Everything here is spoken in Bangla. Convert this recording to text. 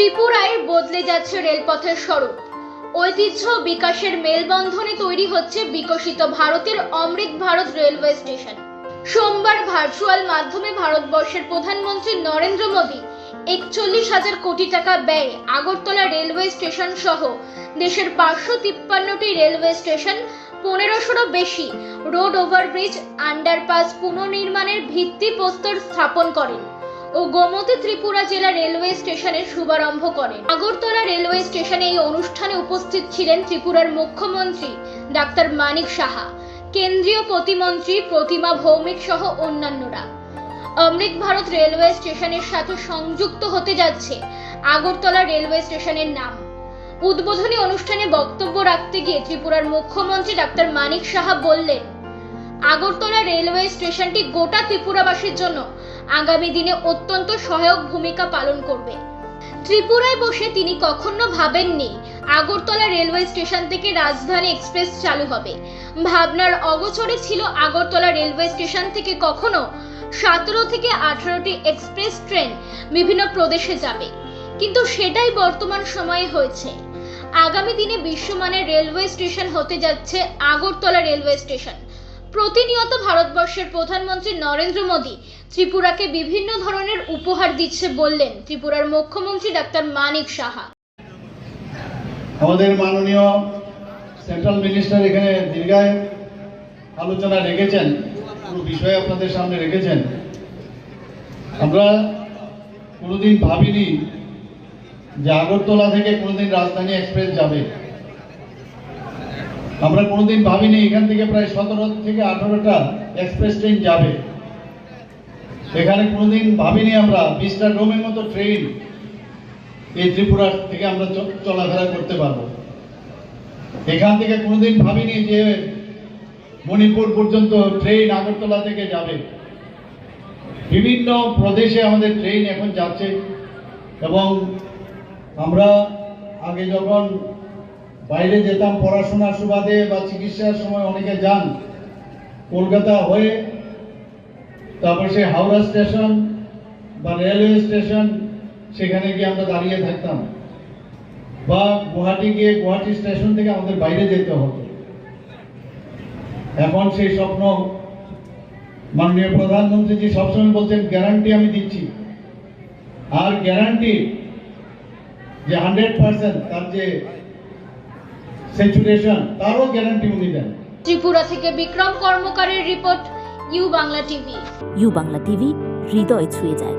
ত্রিপুরায় বদলে যাচ্ছে রেলপথের স্বরূপ। ঐতিহ্য বিকাশের মেলবন্ধনে তৈরি হচ্ছে বিকশিত ভারতের অমৃত ভারত রেলওয়ে স্টেশন। সোমবার ভার্চুয়াল মাধ্যমে ভারতবর্ষের প্রধানমন্ত্রী নরেন্দ্র মোদী একচল্লিশ হাজার কোটি টাকা ব্যয়ে আগরতলা রেলওয়ে স্টেশন সহ দেশের পাঁচশো তিপ্পান্নটি রেলওয়ে স্টেশন, পনেরোশোরও বেশি রোড ওভারব্রিজ, আন্ডারপাস পুনর্নির্মাণের ভিত্তিপ্রস্তর স্থাপন করেন। ও গোমতী ত্রিপুরা জেলা রেলওয়ে স্টেশনের শুভারম্ভ করেন। আগরতলা রেলওয়ে স্টেশনে এই অনুষ্ঠানে উপস্থিত ছিলেন ত্রিপুরার মুখ্যমন্ত্রী ডাক্তার মানিক সাহা, কেন্দ্রীয় প্রতিমন্ত্রী প্রতিমা ভৌমিক সহ অন্যান্যরা। অমৃত ভারত রেলওয়ে স্টেশনের সাথে সংযুক্ত হতে যাচ্ছে আগরতলা রেলওয়ে স্টেশনের নাম। উদ্বোধনী অনুষ্ঠানে বক্তব্য রাখতে গিয়ে ত্রিপুরার মুখ্যমন্ত্রী ডাক্তার মানিক সাহা বললেন, আগরতলা রেলওয়ে স্টেশনটি গোটা ত্রিপুরাবাসীর জন্য আগামী দিনে অত্যন্ত সহায়ক ভূমিকা পালন করবে। ত্রিপুরায় বসে তিনি কখনো ভাবেননি আগরতলা রেলওয়ে স্টেশন থেকে রাজধানী এক্সপ্রেস চালু হবে। ভাবনার অগোচরে ছিল আগরতলা রেলওয়ে স্টেশন থেকে কখনো সতেরো থেকে আঠারোটি এক্সপ্রেস ট্রেন বিভিন্ন প্রদেশে যাবে। কিন্তু সেটাই বর্তমান সময়ে হয়েছে। আগামী দিনে বিশ্বমানের রেলওয়ে স্টেশন হতে যাচ্ছে আগরতলা রেলওয়ে স্টেশন। প্রতিনিয়ত ভারতবর্ষের প্রধানমন্ত্রী নরেন্দ্র মোদী ত্রিপুরাকে বিভিন্ন ধরনের উপহার দিচ্ছে বললেন ত্রিপুরার মুখ্যমন্ত্রী ডাক্তার মানিক সাহা। আমাদের মাননীয় সেন্ট্রাল মিনিস্টার এখানে দীর্ঘায় আলোচনা রেখেছেন, পুরো বিষয় আপনাদের সামনে রেখেছেন। আমরা কোনোদিন ভাবিনি যে আগরতলা থেকে কোনোদিন রাজধানী এক্সপ্রেস যাবে। আমরা কোনোদিন ভাবিনি এখান থেকে প্রায় সতেরো থেকে আঠারোটা এক্সপ্রেস ট্রেন যাবে। এখানে কোনোদিন ভাবিনি আমরা বিশটা ডোমের মতো ট্রেন এই ত্রিপুরা থেকে আমরা চলাফেরা করতে পারব। এখান থেকে কোনোদিন ভাবিনি যে মণিপুর পর্যন্ত ট্রেন আগরতলা থেকে যাবে। বিভিন্ন প্রদেশে আমাদের ট্রেন এখন যাচ্ছে এবং আমরা আগে যখন বাইরে যেতাম পড়াশোনার সুবাদে বা চিকিৎসার সময় অনেকে যান, কলকাতা হয়ে তারপর সে হাওড়া স্টেশন বা রেলওয়ে স্টেশন, সেখানে গিয়ে আমরা দাঁড়িয়ে থাকতাম। বা গুয়াহাটি গিয়ে গুয়াহাটি স্টেশন থেকে আমাদের বাইরে যেতে হতো। এখন সেই স্বপ্ন মাননীয় প্রধানমন্ত্রীজি সবসময় বলছেন, গ্যারান্টি আমি দিচ্ছি। আর গ্যারান্টি যে হান্ড্রেড পার্সেন্ট তার যে স্যাচুরেশন তারও গ্যারান্টি উনি দেন। ত্রিপুরা থেকে Bikram কর্মকারের report U Bangla TV. U Bangla TV হৃদয় ছুঁয়ে যায়।